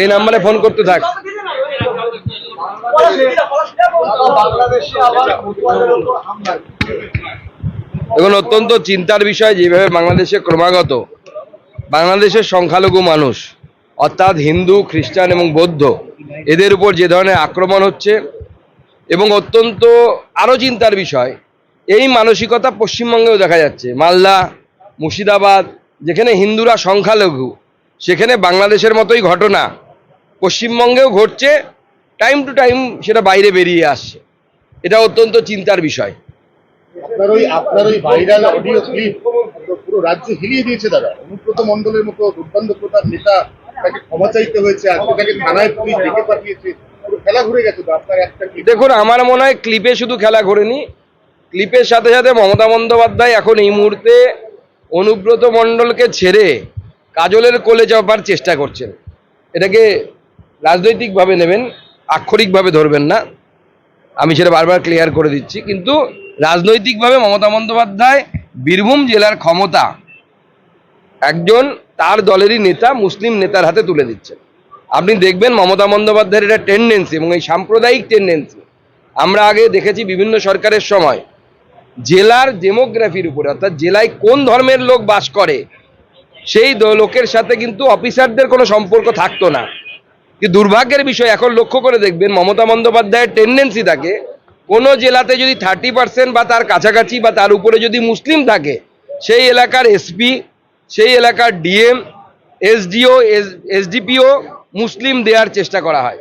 এই নাম্বারে ফোন করতে থাক। এখন অত্যন্ত চিন্তার বিষয় যেভাবে বাংলাদেশে ক্রমাগত, বাংলাদেশের সংখ্যালঘু মানুষ, অর্থাৎ হিন্দু, খ্রিস্টান এবং বৌদ্ধ, এদের উপর যে ধরনের আক্রমণ হচ্ছে এবং অত্যন্ত আরও চিন্তার বিষয়, এই মানসিকতা পশ্চিমবঙ্গেও দেখা যাচ্ছে। মালদা, মুর্শিদাবাদ যেখানে হিন্দুরা সংখ্যালঘু সেখানে বাংলাদেশের মতোই ঘটনা। পশ্চিমবঙ্গেও ঘটছে টাইম টু টাইম সেটা বাইরে বেরিয়ে আসছে। এটা অত্যন্ত চিন্তার বিষয়। আপনার ওই আপনার ওই ভাইরাল অডিও ক্লিপ পুরো রাজ্য হিলিয়ে দিয়েছে দাদা। অনুব্রত মন্ডলের মতো দুর্দান্ত প্রধান নেতা তাকে ক্ষমা চাইতে হয়েছে আজকে তাকে থানায় পুলিশ ডেকে পাঠিয়েছে। খেলা ঘুরে গেছে তো আপনার একটা দেখুন আমার মনে হয় ক্লিপে শুধু খেলা ঘোরেনি। ক্লিপের সাথে সাথে মমতা বন্দ্যোপাধ্যায় এখন এই মুহূর্তে অনুব্রত মণ্ডলকে ছেড়ে কাজলের কোলে যাবার চেষ্টা করছেন। এটাকে রাজনৈতিকভাবে নেবেন, আক্ষরিকভাবে ধরবেন না। আমি সেটা বারবার ক্লিয়ার করে দিচ্ছি। কিন্তু রাজনৈতিকভাবে মমতা বন্দ্যোপাধ্যায় বীরভূম জেলার ক্ষমতা একজন তার দলেরই নেতা, মুসলিম নেতার হাতে তুলে দিচ্ছেন। আপনি দেখবেন মমতা বন্দ্যোপাধ্যায়ের এটা টেন্ডেন্সি এবং এই সাম্প্রদায়িক টেন্ডেন্সি আমরা আগে দেখেছি বিভিন্ন সরকারের সময় জেলার ডেমোগ্রাফির উপরে, অর্থাৎ জেলায় কোন ধর্মের লোক বাস করে, সেই লোকের সাথে কিন্তু অফিসারদের কোনো সম্পর্ক থাকতো না। কিন্তু দুর্ভাগ্যের বিষয়, এখন লক্ষ্য করে দেখবেন, মমতা বন্দ্যোপাধ্যায়ের টেন্ডেন্সি থাকে, কোনো জেলাতে যদি থার্টি পার্সেন্ট বা তার কাছাকাছি বা তার উপরে যদি মুসলিম থাকে, সেই এলাকার এসপি সেই এলাকার ডিএম এসডিও এসডিপিও মুসলিম দেওয়ার চেষ্টা করা হয়।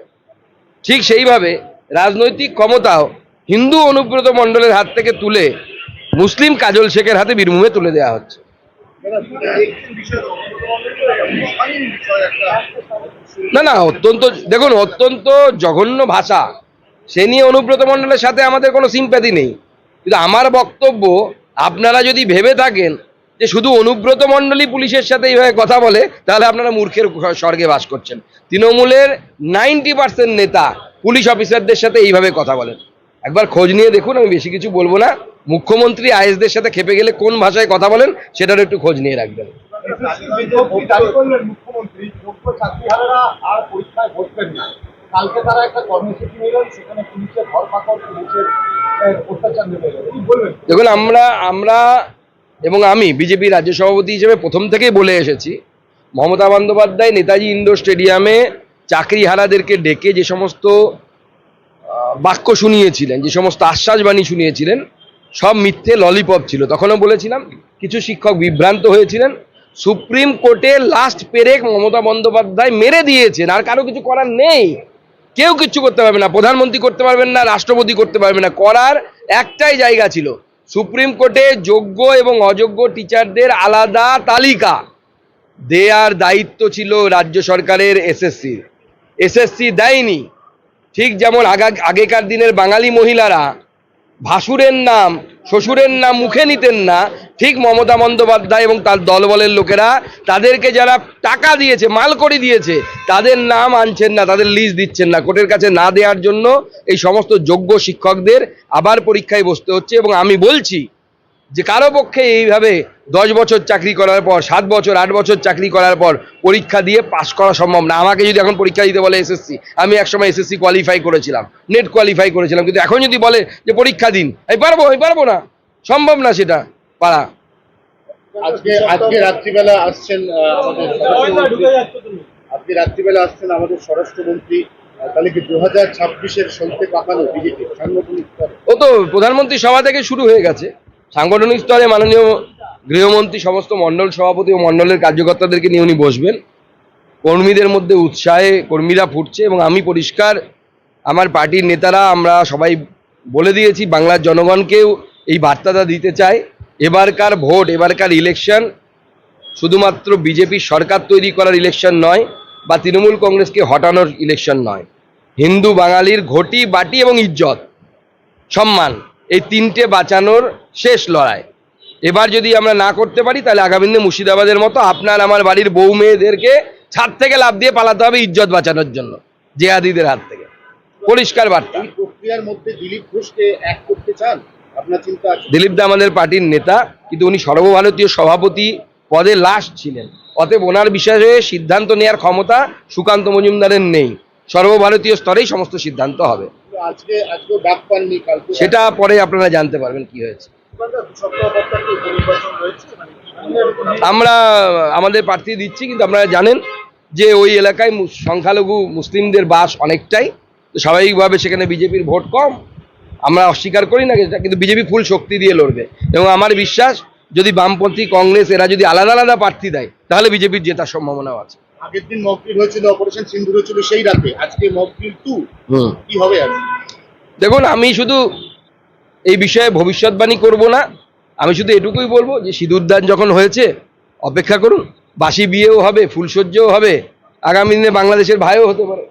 ঠিক সেইভাবে রাজনৈতিক ক্ষমতাও হিন্দু অনুব্রত মণ্ডলের হাত থেকে তুলে মুসলিম কাজল শেখের হাতে বীরভূমে তুলে দেওয়া হচ্ছে। না না, অত্যন্ত, দেখুন, অত্যন্ত জঘন্য ভাষা। সে নিয়ে অনুব্রত মণ্ডলের সাথে আমাদের কোনো সিম্প্যাথি নেই। কিন্তু আমার বক্তব্য, আপনারা যদি ভেবে থাকেন যে শুধু অনুব্রত মণ্ডলই পুলিশের সাথে এইভাবে কথা বলে, তাহলে আপনারা মূর্খের স্বর্গে বাস করছেন। তৃণমূলের নাইনটি পার্সেন্ট নেতা পুলিশ অফিসারদের সাথে এইভাবে কথা বলেন। একবার খোঁজ নিয়ে দেখুন, আমি বেশি কিছু বলব না। মুখ্যমন্ত্রী আইএসদের সাথে খেপে গেলে কোন ভাষায় কথা বলেন, সেটারও একটু খোঁজ নিয়ে রাখবেন। দেখুন, আমরা আমরা এবং আমি বিজেপি রাজ্য সভাপতি হিসেবে প্রথম থেকেই বলে এসেছি, মমতা বন্দ্যোপাধ্যায় নেতাজি ইন্ডোর স্টেডিয়ামে চাকরিহারাদেরকে ডেকে যে সমস্ত বাক্য শুনিয়েছিলেন, যে সমস্ত আশ্বাসবাণী শুনিয়েছিলেন সব মিথ্যে ললিপপ ছিল। তখনও বলেছিলাম, কিছু শিক্ষক বিভ্রান্ত হয়েছিলেন। সুপ্রিম কোর্টে লাস্ট পেরেক মমতা বন্দ্যোপাধ্যায় মেরে দিয়েছেন, আর কারও কিছু করার নেই। কেউ কিচ্ছু করতে পারবে না, প্রধানমন্ত্রী করতে পারবেন না, রাষ্ট্রপতি করতে পারবে না, করার একটাই জায়গা ছিল। সুপ্রিম কোর্টে যোগ্য এবং অযোগ্য টিচারদের আলাদা তালিকা। দেয়ার দায়িত্ব ছিল রাজ্য সরকারের এসএসসি এসএসসি দেয়নি। ঠিক যেমন আগা আগেকার দিনের বাঙালি মহিলারা ভাসুরের নাম, শ্বশুরের নাম মুখে নিতেন না। ঠিক মমতা বন্দ্যোপাধ্যায় এবং তার দলবলের লোকেরা তাদেরকে যারা টাকা দিয়েছে, মাল করে দিয়েছে, তাদের নাম আনছেন না, তাদের লিস্ট দিচ্ছেন না। কোর্টের কাছে না দেওয়ার জন্য এই সমস্ত যোগ্য শিক্ষকদের আবার পরীক্ষায় বসতে হচ্ছে এবং আমি বলছি যে কারও পক্ষে এইভাবে দশ বছর চাকরি করার পর সাত বছর আট বছর চাকরি করার পর পরীক্ষা দিয়ে পাশ করা সম্ভব না। আমাকে যদি এখন পরীক্ষা দিতে বলে এসএসসি আমি একসময় এসএসসি কোয়ালিফাই করেছিলাম নেট কোয়ালিফাই করেছিলাম। কিন্তু এখন যদি বলে যে পরীক্ষা দিন আমি পারব আমি পারব না। সম্ভব না সেটা পারা। আজকে আজকে রাত্রিবেলা আসছেন আমাদের আজকে রাত্রিবেলা আসছেন আমাদের স্বরাষ্ট্রমন্ত্রী তাহলে কি দু হাজার ছাব্বিশের সন্তে পাকানো বিজেপি? সাংগঠনিক ও তো প্রধানমন্ত্রী সভা থেকে শুরু হয়ে গেছে। সাংগঠনিক স্তরে মাননীয় গৃহমন্ত্রী, সমস্ত মণ্ডল সভাপতি ও মণ্ডলের কার্যকর্তাদেরকে নিয়ে উনি বসবেন। কর্মীদের মধ্যে উৎসাহে কর্মীরা ফুটছে এবং আমি পরিষ্কার, আমার পার্টির নেতারা, আমরা সবাই বলে দিয়েছি, বাংলার জনগণকেও এই বার্তাটা দিতে চাই। এবারকার ভোট, এবারকার ইলেকশন শুধুমাত্র বিজেপি সরকার তৈরি করার ইলেকশন নয় বা তৃণমূল কংগ্রেসকে হটানোর ইলেকশন নয়। হিন্দু বাঙালির ঘটি, বাটি এবং ইজ্জত, সম্মান। এই তিনটে বাঁচানোর শেষ লড়াই। এবার যদি আমরা না করতে পারি তাহলে আগামী দিনে মুর্শিদাবাদের মতো আপনার আমার বাড়ির বউ মেয়েদেরকে ছাদ থেকে লাভ দিয়ে পালাতে হবে ইজ্জত বাঁচানোর জন্য জেহাদিদের হাত থেকে। পরিষ্কার বার্তা। প্রক্রিয়ার মধ্যে দিলীপ ঘোষকে এক করতে চান? আপনার চিন্তা দিলীপ দা আমাদের পার্টির নেতা কিন্তু উনি সর্বভারতীয় সভাপতি পদে লাস্ট ছিলেন। অতএব ওনার বিষয়ে সিদ্ধান্ত নেওয়ার ক্ষমতা সুকান্ত মজুমদারের নেই। সর্বভারতীয় স্তরেই সমস্ত সিদ্ধান্ত হবে। সেটা পরে আপনারা জানতে পারবেন কি হয়েছে। আমরা আমাদের প্রার্থী দিচ্ছি কিন্তু আপনারা জানেন যে ওই এলাকায় সংখ্যালঘু মুসলিমদের বাস অনেকটাই। তো স্বাভাবিকভাবে সেখানে বিজেপির ভোট কম। আমরা অস্বীকার করি না কিন্তু বিজেপি ফুল শক্তি দিয়ে লড়বে। এবং আমার বিশ্বাস যদি বামপন্থী কংগ্রেস এরা যদি আলাদা আলাদা প্রার্থী দেয় তাহলে বিজেপির জেতার সম্ভাবনাও আছে। আগের দিন মকড্রিল হয়েছিল অপারেশন সিন্দুর হয়েছিল সেই রাতে। আজকে মকড্রিল টু কি হবে আজকে দেখুন আমি শুধু এই বিষয়ে ভবিষ্যৎবাণী করব না। আমি শুধু এটুকুই বলব যে সিঁদুরদান যখন হয়েছে অপেক্ষা করুন। বাসি বিয়েও হবে ফুলসজ্জাও হবে। আগামী দিনে বাংলাদেশের ভাইও হতে পারে।